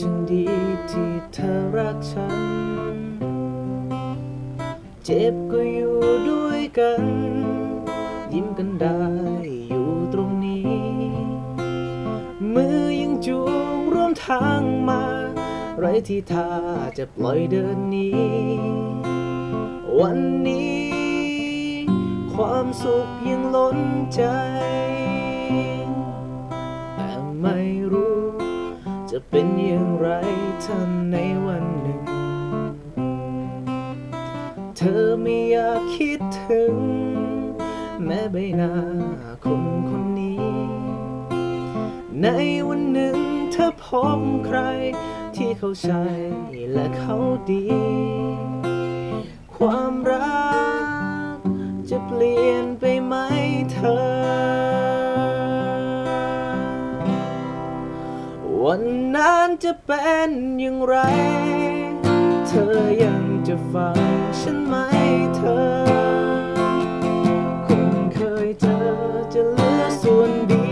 ช่างดีที่เธอรักฉัน เจ็บก็อยู่ด้วยกัน ยิ้มกันได้อยู่ตรงนี้ มือยังจูงร่วมทางมา ไรที่ท่าจะปล่อยเดินหนี้ วันนี้ ความสุขยังล้นใจ จะเป็นอย่างไรท่านในวันหนึ่ง เธอไม่อยากคิดถึง แม้ใบหน้าคนคนนี้ ในวันหนึ่งเธอพบใครที่เขาใช่และเขาดี วันนั้นจะเป็นอย่างไร เธอยังจะฟังฉันไหมเธอคงเคยเจอจะเหลือส่วนดี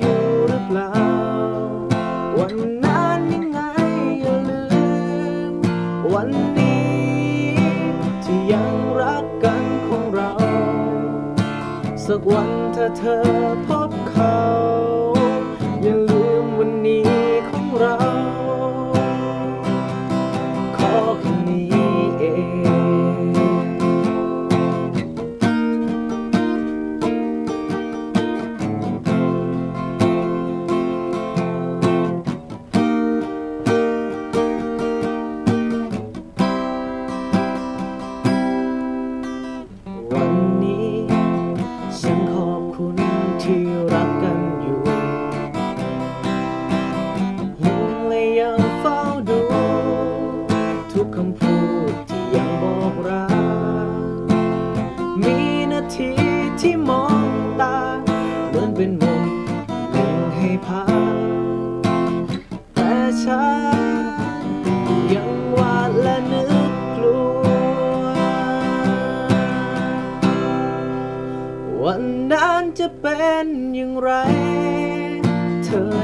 อยู่หรือเปล่า วันนั้นยังไงอย่าลืม วันนี้ที่ยังรักกันของเรา สักวันถ้าเธอพบเขา น คำพูดที่ยังบอกรัก มีนาทีที่มองตา เหมือนเป็นมุมหนึ่งให้พักแต่ฉันยังหวาดและนึกกลัว วันนั้นจะเป็นอย่างไร เธอ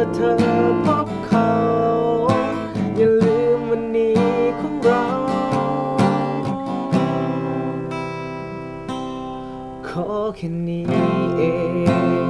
ถ้าเธอพบเขา อย่าลืมวันนี้ของเรา ขอแค่นี้เอง